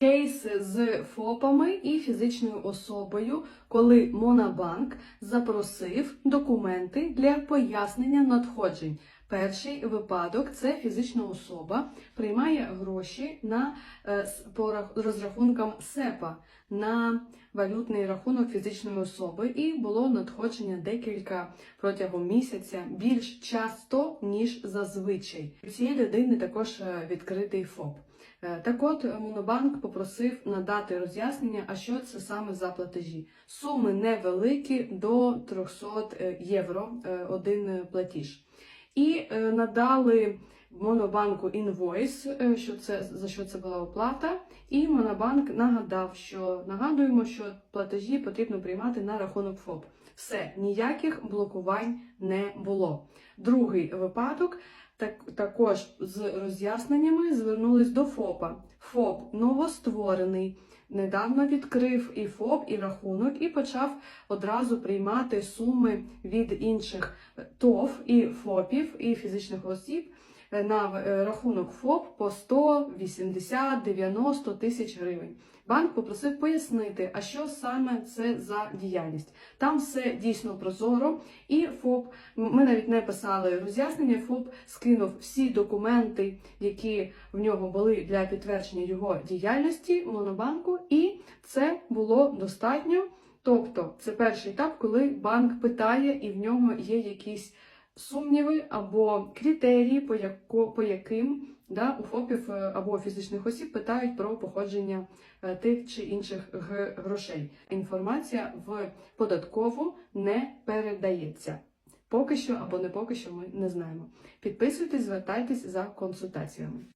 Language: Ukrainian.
Кейс з ФОПами і фізичною особою, коли Монобанк запросив документи для пояснення надходжень. Перший випадок це фізична особа приймає гроші на е, по розрахункам СЕПа на валютний рахунок фізичної особи, і було надходження декілька протягом місяця більш часто ніж зазвичай. Цієї людини також е, відкритий ФОП. Е, Так от Монобанк попросив надати роз'яснення, а що це саме за платежі. Суми невеликі до 300 е, євро один платіж. І е, надали Монобанку інвойс, е, що це за що це була оплата. І Монобанк нагадав, що нагадуємо, що платежі потрібно приймати на рахунок ФОП. Все, ніяких блокувань не було. Другий випадок так, також з роз'ясненнями звернулись до ФОПа. ФОП новостворений, недавно відкрив і ФОП, і рахунок, і почав одразу приймати суми від інших ТОВ і ФОПів, і фізичних осіб на е, рахунок ФОП по 100, 80, 90 тисяч гривень. Банк попросив пояснити, а що саме це за діяльність. Там все дійсно прозоро, і ФОП ми навіть не писали роз'яснення. ФОП скинув всі документи, які в нього були для підтвердження його діяльності Монобанку, і це було достатньо. Тобто, це перший етап, коли банк питає, і в нього є якісь сумніви або критерії, по, яко, по яким да, у ФОПів е, або фізичних осіб питають про походження е, тих чи інших грошей. Інформація в податкову не передається. Поки що або не поки що ми не знаємо. Підписуйтесь, звертайтесь за консультаціями.